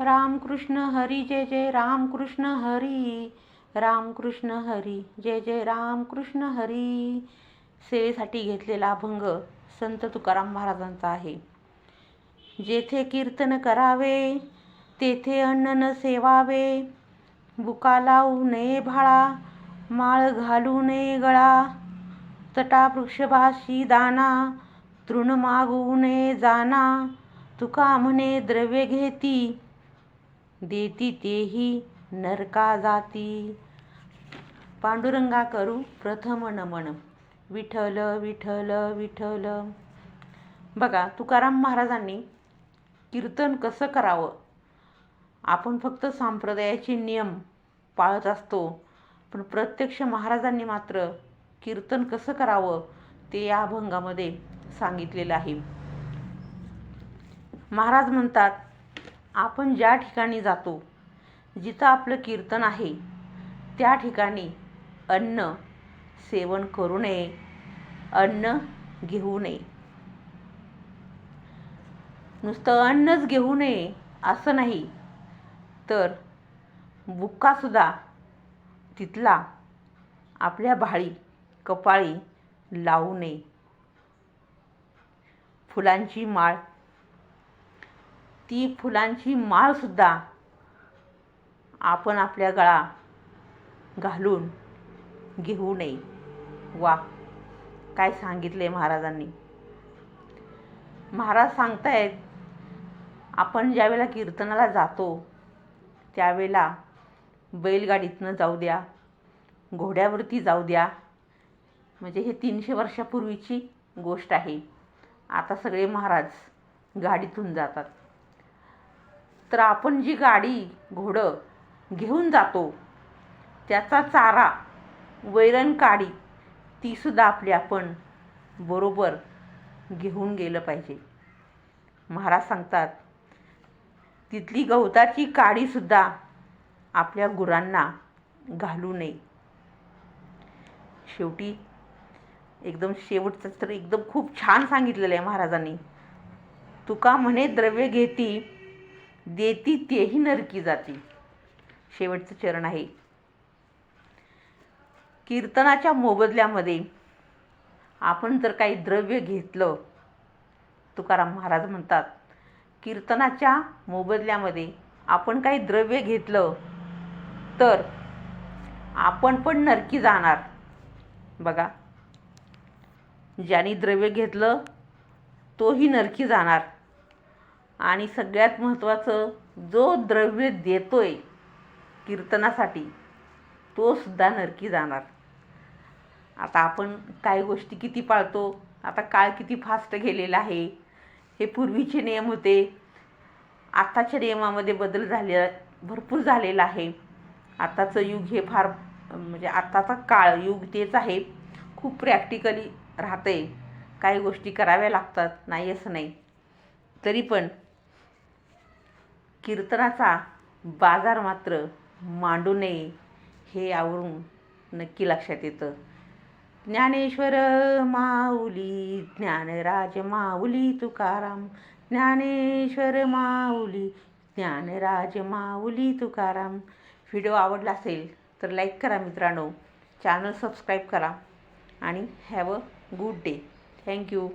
रामकृष्ण हरी जय जय रामकृष्ण हरी रामकृष्ण हरी जय जय रामकृष्ण हरी. सेवेसाठी घेतलेला अभंग संत तुकाराम महाराजांचा आहे. जेथे कीर्तन करावे तेथे अन्न न सेवावे. बुका लावू नये भाळा माळ घालू नये गळा. तटा वृक्षभाशी दाना तृण मागूने जाना तुका म्हणे द्रव्य घेती. देती तेही नरका जाती. पांडुरंगा करू प्रथम नमन. विठ्ठल विठल विठल बघा तुकाराम महाराजांनी कीर्तन कसं करावं? आपण फक्त संप्रदायाचे नियम पाळत असतो पण प्रत्यक्ष महाराजांनी मात्र कीर्तन कसं करावं ते या अभंगामध्ये सांगितलेलं आहे. महाराज म्हणतात आपण ज्या ठिकाणी जातो जिथं आपलं कीर्तन आहे त्या ठिकाणी अन्न सेवन करू नये अन्न घेऊ नये. नुसतं अन्नच घेऊ नये असं नाही तर बुक्कासुद्धा तिथला आपल्या भाळी कपाळी लावू नये. फुलांची माळ. ती फुलांची माळसुद्धा आपण आपल्या गळा घालून घेऊ नये. वा काय सांगितले महाराजांनी. महाराज सांगतायत आपण ज्यावेळेला कीर्तनाला जातो त्यावेळेला बैलगाडीतनं जाऊ द्या घोड्यावरती जाऊ द्या. म्हणजे हे तीनशे वर्षापूर्वीची गोष्ट आहे. आता सगळे महाराज गाडीतून जातात. तर आपण जी गाडी घोडं घेऊन जातो त्याचा चारा वैरण काडी तीसुद्धा आपली आपण बरोबर घेऊन गेलं पाहिजे. महाराज सांगतात तिथली गवताची काडीसुद्धा आपल्या गुरांना घालू नये. शेवटी एकदम शेवटचं तर एकदम खूप छान सांगितलेलं आहे महाराजांनी. तुका म्हणे द्रव्य घेती देती तेही नरकी जाती. शेवटचं चरण आहे. कीर्तनाच्या मोबदल्यामध्ये आपण जर काही द्रव्य घेतलं तुकाराम महाराज म्हणतात कीर्तनाच्या मोबदल्यामध्ये आपण काही द्रव्य घेतलं तर आपण पण नरकी जाणार. बघा ज्याने द्रव्य घेतलं तोही नरकी जाणार. आणि सगळ्यात महत्त्वाचं जो द्रव्य देतोय कीर्तनासाठी तो सुद्धा नरकी जाणार. आता आपण काय गोष्टी किती पाळतो आता काळ किती फास्ट गेलेला आहे हे पूर्वीचे नियम होते. आत्ताच्या नियमामध्ये बदल झाले भरपूर झालेला आहे. आत्ताचं युग हे फार म्हणजे आत्ताचा काळ युग तेच आहे. खूप प्रॅक्टिकली राहते काही गोष्टी कराव्या लागतात नाही असं नाही. तरी पण कीर्तनाचा बाजार मात्र मांडू नये हे यावरून नक्की लक्षात येतं. ज्ञानेश्वर माऊली ज्ञानराज माऊली तुकाराम. ज्ञानेश्वर माऊली ज्ञानराज माऊली तुकाराम. व्हिडिओ आवडला असेल तर लाईक करा मित्रांनो. चॅनल सबस्क्राईब करा आणि have a good day. Thank you.